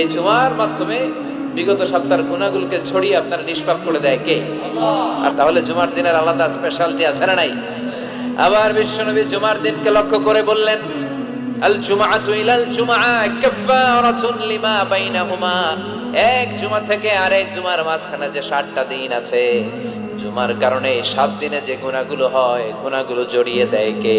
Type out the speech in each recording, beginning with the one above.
এই জুমার মাধ্যমে বিগত সপ্তাহের গুণাগুলোকে ছড়িয়ে আপনারা নিষ্পাপ করে দেয় কে? আর তাহলে জুমার দিনের আলাদা স্পেশালিটি আছে না নাই? আবার বিশ্বনবী জুমার দিনকে লক্ষ্য করে বললেন, আল জুমাআতু ইলাল জুমআ কাফফারাতুন লিমা বাইনাহুমা। এক জুমা থেকে আরেক জুমার মাঝখানে যে সাতটা দিন আছে, জুমার কারণে সাত দিনে যে গুণাগুলো হয় গুণাগুলো জড়িয়ে দেয় কে?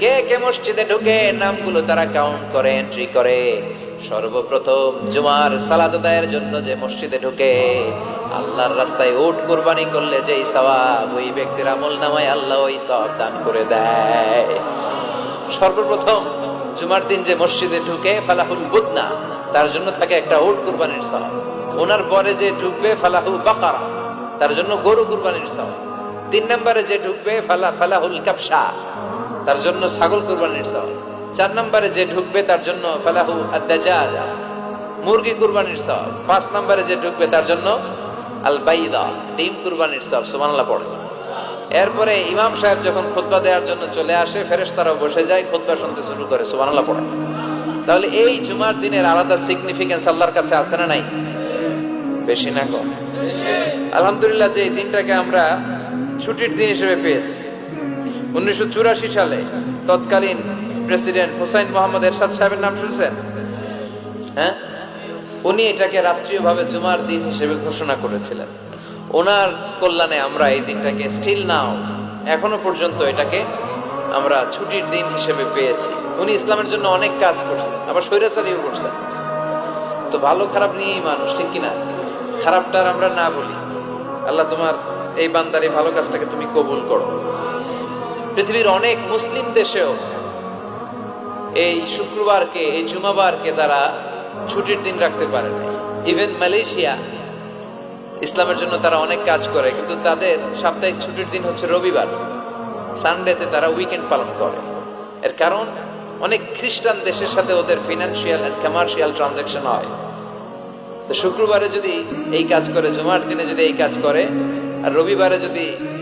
কে কে মসজিদে ঢুকে নামগুলো তারা কাউন্ট করে এন্ট্রি করে। সর্বপ্রথম জুমার আদায়ের জন্য যে মসজিদে ঢুকে, আল্লাহর রাস্তায় উট কুরবানি করলে যেই সওয়াব, ওই ব্যক্তির আমল নামায় আল্লাহ ওই সওয়াব দান করে দেয়। সর্বপ্রথম জুমার দিন যে মসজিদে ঢুকে ফালাহুল বুদনা, তার জন্য থাকে একটা উট কুরবানির সওয়াব। ওনার পরে যে ঢুকবে ফালাহু বাকারা, তার জন্য গরু কুরবানির সওয়াব। তিন নম্বরে যে ঢুকবে ফালা ফালাহুল কাপসা তার জন্য ছাগল কুরবানির সওয়াব চার নম্বরে যে ঢুকবে, তার জন্য ফালাহু আদাজা মুরগি কুরবানির সওয়াব পাঁচ নম্বরে যে ঢুকবে, তার জন্য আল বাইদা ডিম কুরবানির সওয়াব সুবহানাল্লাহ, পড়ে এরপরে ইমাম সাহেব যখন খুতবা দেওয়ার জন্য চলে আসে, ফেরেশতারাও বসে যায়, খুতবা শুনতে শুরু করে। সুবহানাল্লাহ, পড়ে তাহলে এই জুমার দিনের আলাদা সিগনিফিকেন্স আল্লাহর কাছে আছে না নাই? বেশি না কম। আলহামদুলিল্লাহ, যে দিনটাকে আমরা ছুটির দিন হিসেবে পেয়েছি। উনিশশো চুরাশি সালে তৎকালীন প্রেসিডেন্ট হুসাইন মোহাম্মদ এরশাদ সাহেবের নাম শুনছেন? হ্যাঁ? উনি এটাকে রাষ্ট্রীয়ভাবে জুমার দিন হিসেবে ঘোষণা করেছিলেন। ওনার কল্যাণে আমরা এই দিনটাকে স্টিল নাও এখনও পর্যন্ত এটাকে আমরা ছুটির দিন হিসেবে পেয়েছি। উনি ইসলামের জন্য অনেক কাজ করছেন, আবার স্বৈরাচারীও করছেন। তো ভালো খারাপ নিয়েই মানুষ, ঠিক কিনা? খারাপটার আমরা না বলি। আল্লাহ তোমার এই বান্দার এই ভালো কাজটাকে তুমি কবুল করো। পৃথিবীর অনেক মুসলিম দেশেও এই শুক্রবারকে, এই জুমাবারকে তারা ছুটির দিন রাখতে পারে ইভেন মালয়েশিয়া, ইসলামের জন্য তারা অনেক কাজ করে, কিন্তু তাদের সাপ্তাহিক ছুটির দিন হচ্ছে রবিবার। সানডেতে তারা উইকেন্ড পালন করে। এর কারণ, অনেক খ্রিস্টান দেশের সাথে ওদের ফিনান্সিয়াল অ্যান্ড কমার্শিয়াল ট্রানজাকশন হয়। তো শুক্রবারে যদি এই কাজ করে, জুমার দিনে যদি এই কাজ করে, আর রবিবারে যদি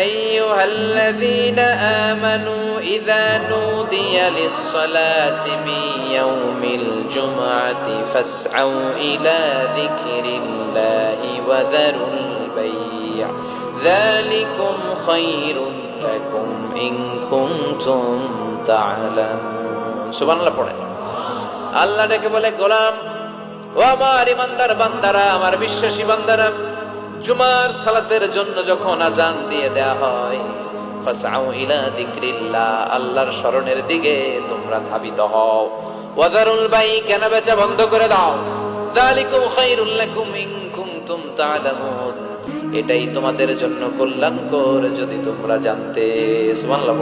আইয়ুহাল্লাযীনা আমানু ইযা নুদিয়া লিস-সালাতি মিন ইয়াউমিল জুমআতি ফাসআউ ইলা যিকরিল্লাহি ওয়া যারুল বাই' যালিকুম খায়রুন লাকুম ইন কুনতুম তা'লামুন সুবহানাল্লাহ পড়েন আল্লাহ ডেকে বলে, গোলাম, ও আমার ইমানদার বান্দারা, আমার বিশ্বাসী বান্দারা জুমার সালাতের জন্য যখন আজান দিয়ে দেয়া হয় ফাসাউ ইলা যিকরিল্লাহ, আল্লাহর স্মরণের দিকে তোমরা ধাবিত হও। ওয়াদারুল বাই কেনা বেচা বন্ধ করে দাও। যালিকুম খায়রুল লাকুম ইন কুনতুম তা'লামুন এটাই তোমাদের জন্য কল্যাণকর, যদি তোমরা জানতে। সুবহানাল্লাহ